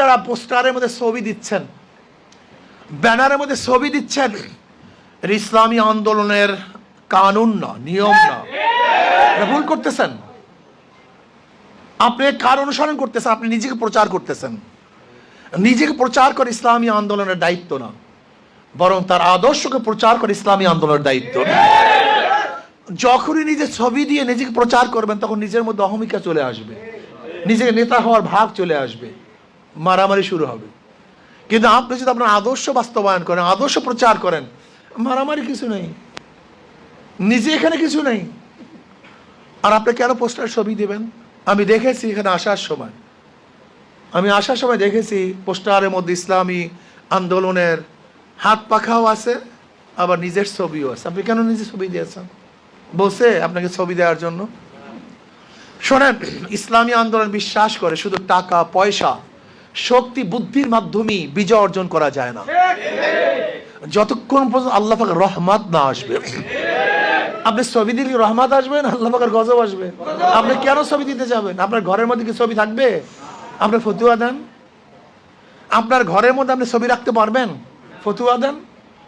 তারা পোস্টারের মধ্যে ছবি দিচ্ছেন, ব্যানারের মধ্যে ছবি দিচ্ছেন ইসলামী আন্দোলনের কানুন না, নিয়ম না। ভুল করতেছেন। আপনি কার অনুসরণ করতেছেন? আপনি নিজেকে প্রচার করতেছেন। নিজেকে প্রচার করে ইসলামী আন্দোলনের দায়িত্ব না, বরং তার আদর্শকে প্রচার করে ইসলামী আন্দোলনের দায়িত্ব যখনই নিজের ছবি দিয়ে নিজেকে প্রচার করবেন, তখন নিজের মধ্যে অহমিকা চলে আসবে। নিজেকে নেতা হওয়ার ভাব চলে আসবে। মারামারি শুরু হবে। কিন্তু আপনি যদি আপনার আদর্শ বাস্তবায়ন করেন, আদর্শ প্রচার করেন, মারামারি কিছু নেই। নিজে এখানে কিছু নেই। আর আপনি কেন পোস্টার ছবি দেবেন? আমি দেখেছি এখানে আসার সময়। আমি আসার সময় দেখেছি পোস্টারের মধ্যে ইসলামী আন্দোলনের হাত পাখাও আছে, আবার নিজের ছবিও আছে। আপনি কেন নিজের ছবি দিয়েছেন? বসে আপনাকে ছবি দেওয়ার জন্য। শোনেন, ইসলামী আন্দোলন বিশ্বাস করে শুধু টাকা, পয়সা শক্তি, বুদ্ধির মাধ্যমেই বিজয় অর্জন করা যায় না। যতক্ষণ পর্যন্ত আল্লাহ পাকের রহমত না আসবে। আপনি ছবি দিলে রহমত আসবেন আল্লাহ পাকের গজব আসবে? আপনি কেন ছবি দিতে যাবেন? আপনার ঘরের মধ্যে কি ছবি থাকবে? আপনি ফতুয়া দেন। আপনার ঘরের মধ্যে আপনি ছবি রাখতে পারবেন? ফতুয়া দেন।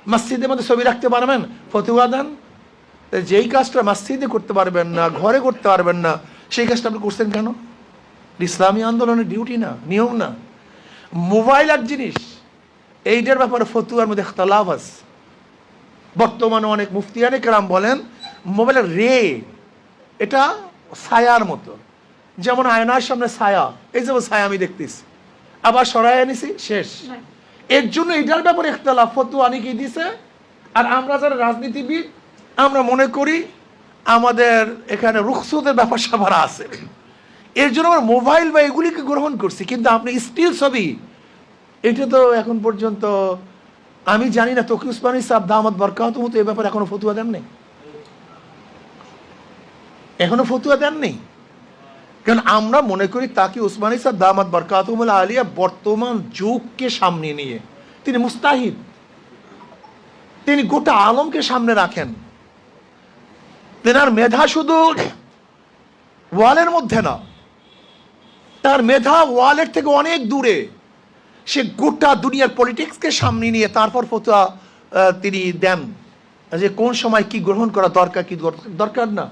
মসজিদের মধ্যে ছবি রাখতে পারবেন? ফতুয়া দেন। যেই কাজটা মসজিদে করতে পারবেন না, ঘরে করতে পারবেন না, সেই কাজটা আপনি করছেন কেন? ইসলামী আন্দোলনের ডিউটি না, নিয়ম না। মোবাইল এক জিনিস, এইটার ব্যাপারে ফতুয়ার মধ্যে তলাভ আছে। বর্তমানে অনেক মুফতিয়ানে কেরাম বলেন, মোবাইলের রে, এটা ছায়ার মতো। যেমন আয়নার সামনে ছায়া, এই যেমন ছায়া আমি দেখতেছি। আবার সরাই আনিছি, শেষ। এর জন্য এটার ব্যাপারে একতলাফ ফতুয়া অনেকে দিছে। আর আমরা যারা রাজনীতিবিদ, আমরা মনে করি আমাদের এখানে রুখসুদের ব্যাপার স্যাপার আছে। এর জন্য আমরা মোবাইল বা এগুলিকে গ্রহণ করছি, কিন্তু আপনি স্টিল ছবি, এটা তো এখন পর্যন্ত, আমি জানি না তকি উসমানী সাহ দামাদ বরকাত মতো এ ব্যাপারে এখনও ফতুয়া দেন নেই এখনও ফতুয়া দেন নেই কারণ আমরা মনে করি তাকে উসমানী সাহ দামাদ বরকাতুমুল আলিয়া বর্তমান যুগকে সামনে নিয়ে, তিনি মুস্তাহিদ, তিনি গোটা আলমকে সামনে রাখেন। তেনার মেধা শুধু ওয়ালের মধ্যে না তার মেধা ওয়ালের থেকে অনেক দূরে। সে গোটা দুনিয়ার পলিটিক্সকে সামনে নিয়ে তারপর ফতোয়া তিনি দেন। যে কোন সময় কি গ্রহণ করা দরকার, কি দরকার না।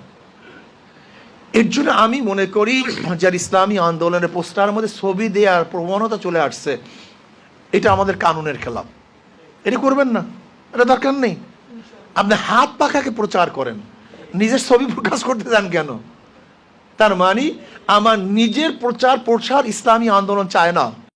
এর জন্য আমি মনে করি, যার ইসলামী আন্দোলনের পোস্টারের মধ্যে ছবি দেওয়ার প্রবণতা চলে আসছে, এটা আমাদের কানুনের খেলাফ এটা করবেন না, এটা দরকার নেই। আপনি হাত পাখাকে প্রচার করেন, নিজের ছবি প্রকাশ করতে যান কেন? তার মানে আমার নিজের প্রচার প্রসার ইসলামী আন্দোলন চায় না।